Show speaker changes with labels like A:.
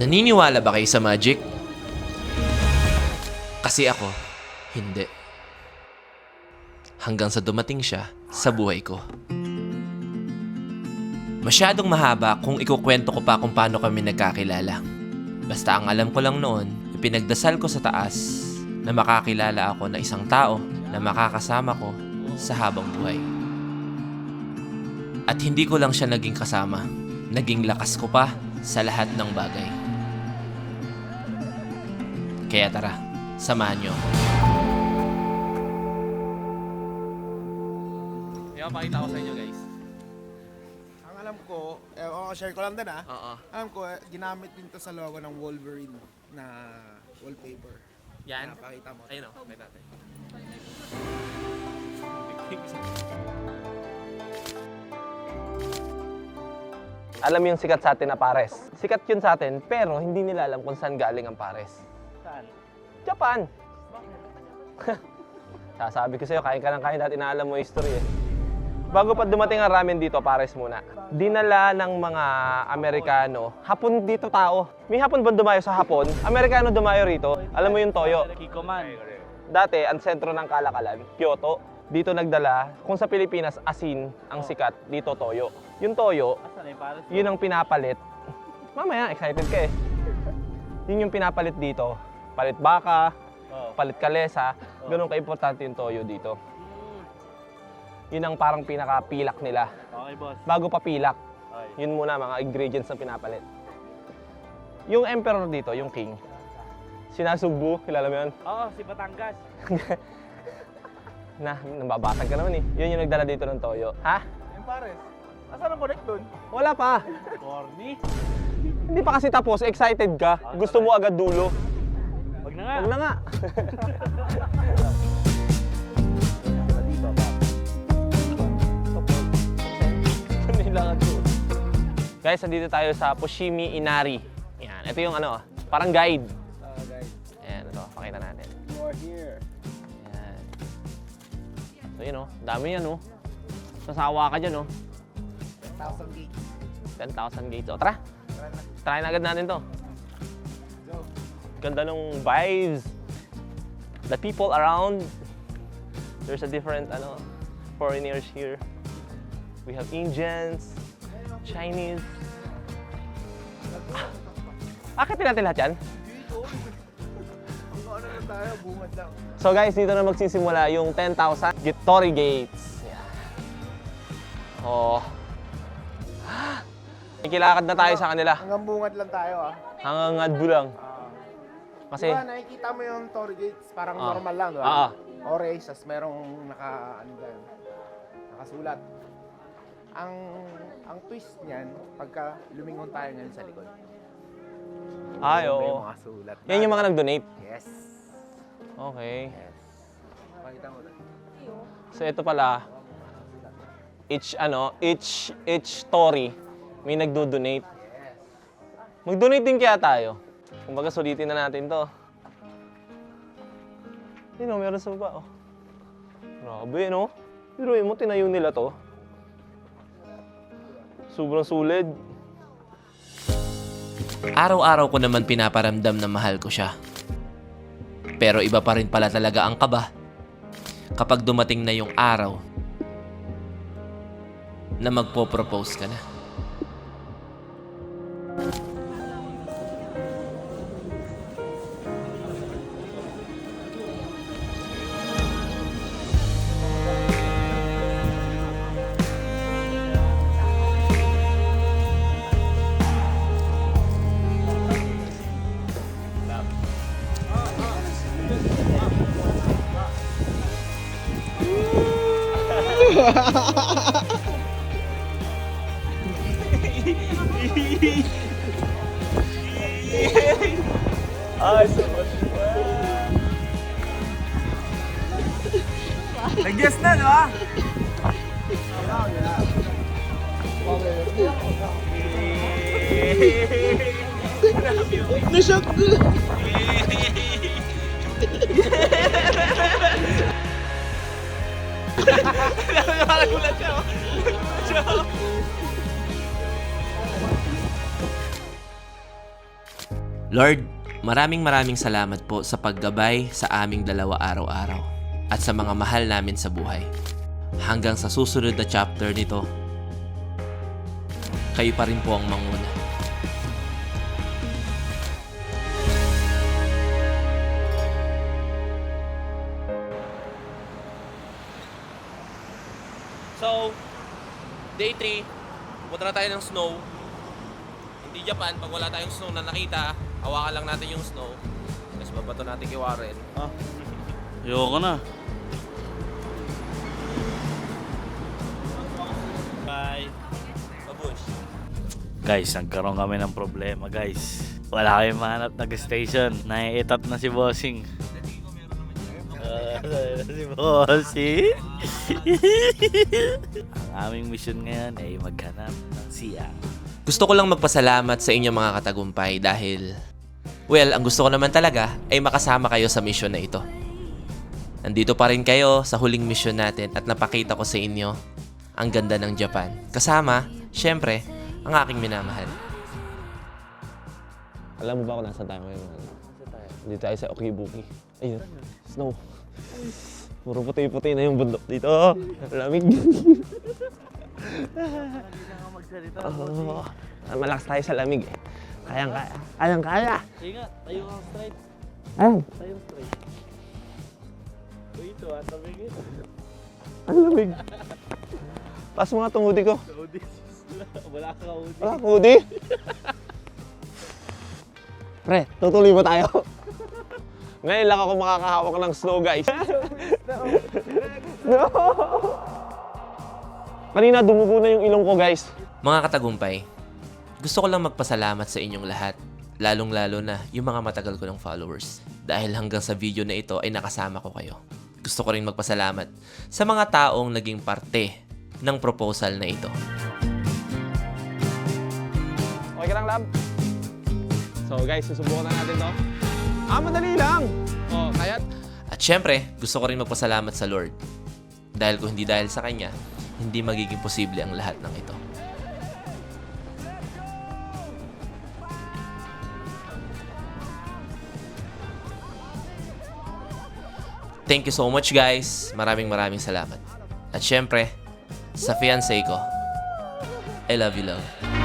A: Naniniwala ba kayo sa magic? Kasi ako, hindi. Hanggang sa dumating siya sa buhay ko. Masyadong mahaba kung ikukwento ko pa kung paano kami nagkakilala. Basta ang alam ko lang noon, ipinagdasal ko sa taas na makakilala ako na isang tao na makakasama ko sa habang buhay. At hindi ko lang siya naging kasama, naging lakas ko pa sa lahat ng bagay. Kaya tara, samahan niyo ako. Yung pakita ko sa inyo guys.
B: Ang alam ko, eh, oh, share ko lang din ah.
A: Oo.
B: Alam ko, eh, ginamit din to sa logo ng Wolverine na wallpaper.
A: Yan.
B: Ah, pakita mo.
A: Ayun o, may natin.
C: Alam yung sikat sa atin na pares. Sikat yun sa atin, pero hindi nila alam kung saan galing ang pares. Japan! Sasabi ko sa'yo, kain ka ng kain dahil inaalam mo history eh. Bago pa dumating ang ramen dito, pares muna. Dinala ng mga Amerikano, hapon dito tao. May hapon ba dumayo sa hapon? Amerikano dumayo rito. Alam mo yung toyo. Dati, ang sentro ng kalakalan, Kyoto. Dito nagdala, kung sa Pilipinas, asin ang sikat, dito toyo. Yung toyo, yun ang pinapalit. Mamaya, excited ka eh. Yun yung pinapalit dito. Palit baka,
D: Oo.
C: palit kalesa. Ganun ka-importante yung toyo dito. Yun ang parang pinaka-pilak nila.
D: Okay, boss.
C: Bago pa pilak,
D: Okay.
C: yun muna mga ingredients na pinapalit. Yung emperor dito, yung king, sinasugbu, kilala mo yun?
D: Oo, si Batangas.
C: Na, nababasag ka naman eh. Yun yung nagdala dito ng toyo. Ha?
B: Yung pares. Asan ang connect dun?
C: Wala pa.
D: Corny.
C: Hindi pa kasi tapos, excited ka. Gusto mo agad dulo.
D: Na nga.
C: Huwag na nga. Guys, nandito tayo sa Pushimi Inari. Yan, ito yung ano, parang guide.
B: Ah, guys.
C: Ayan, ito, pakita natin.
B: You're here.
C: Ayan. So yun oh, dami yan oh. Sasawa ka dyan oh.
B: 1,000 gigs.
C: 10,000 gates. O tara, try na agad natin to. Ganda nung vibes. The people around. There's a different ano, foreigners here. We have Indians, Chinese. Ah, Akit natin lahat yan? So guys, dito na magsisimula yung 10,000 Gittori Gates. Yan. Oh. Ikilakad na tayo sa kanila.
B: Hanggang bungad lang tayo ah.
C: Hanggang ngadbu lang.
B: Ah.
C: Kasi,
B: Diba, nakikita mo yung Tory Gates, parang
C: Ah.
B: normal lang, diba?
C: Ah, ah.
B: Orange, tas merong naka, ano dyan, nakasulat. Ang, ang twist niyan, pagka lumingon tayo ngayon sa likod.
C: ay, oo.
B: mga sulat.
C: Yan yung mga nag-donate.
B: Yes.
C: Okay.
B: Yes. Pakita mo lang.
C: So ito pala, each ano, each each story may nagdo-donate. Mag-donate din kaya tayo. Kumbaga sulitin na natin 'to. Yun oh, meron sa baba oh. Grabe no. Pero mo tinayo nila 'to. Sobrang sulid.
A: Araw-araw ko naman pinaparamdam na mahal ko siya. Pero iba pa rin pala talaga ang kaba kapag dumating na yung araw na magpo-propose ka na.
C: Ay, so much.
D: Di ba?
B: Na-shock ko!
A: Lord, maraming maraming salamat po sa paggabay sa aming dalawa araw-araw at sa mga mahal namin sa buhay. Hanggang sa susunod na chapter nito, kayo pa rin po ang manguna. So, day 3, pupunta na tayo ng snow. Hindi Japan, pag wala tayong snow na nakita, hawakan lang natin yung snow. Tapos babato natin kay Warren.
D: Ayoko na. Bye.
A: Babush.
D: Guys, nagkaroon kami ng problema guys. Wala kami mahanap na gas station. Naiitat na si Bossing. Si Bossing. Ang aming mission ngayon ay maghanap ng siya.
A: Gusto ko lang magpasalamat sa inyo mga katagumpay dahil, well, ang gusto ko naman talaga ay makasama kayo sa mission na ito. Nandito pa rin kayo sa huling mission natin at napakita ko sa inyo ang ganda ng Japan. Kasama, syempre, ang aking minamahal.
C: Alam mo ba kung nasa tayo ngayon? man? Dito tayo sa Okibuki. Ayun, snow. Puro puti-puti na yung bundok dito. Lamig. Oh, malakas tayo sa lamig eh. Kayang kaya. Kayang kaya.
D: Nga, tayo kang straight.
C: Ayun,
D: Tayo straight. Uy, ito ah, tabigin.
C: ang lamig. Taas mga tungudi ko.
D: Wala ka udi.
C: Wala akong hoodie. Pre, tutuloy ba tayo? Ngayon lang ako makakahawak ng snow, guys. no! Kanina dumugo na yung ilong ko, guys.
A: Mga katagumpay, gusto ko lang magpasalamat sa inyong lahat, lalong-lalo na yung mga matagal ko ng followers. Dahil hanggang sa video na ito ay nakasama ko kayo. Gusto ko rin magpasalamat sa mga taong naging parte ng proposal na ito.
C: Okay ka lang, lab? So, guys, susubukan na natin to. Ah, madali lang! Oh, kaya...
A: At syempre, gusto ko rin magpasalamat sa Lord. Dahil kung hindi dahil sa Kanya, hindi magiging posible ang lahat ng ito. Thank you so much guys. Maraming maraming salamat. At syempre, sa fiancé ko, I love you love.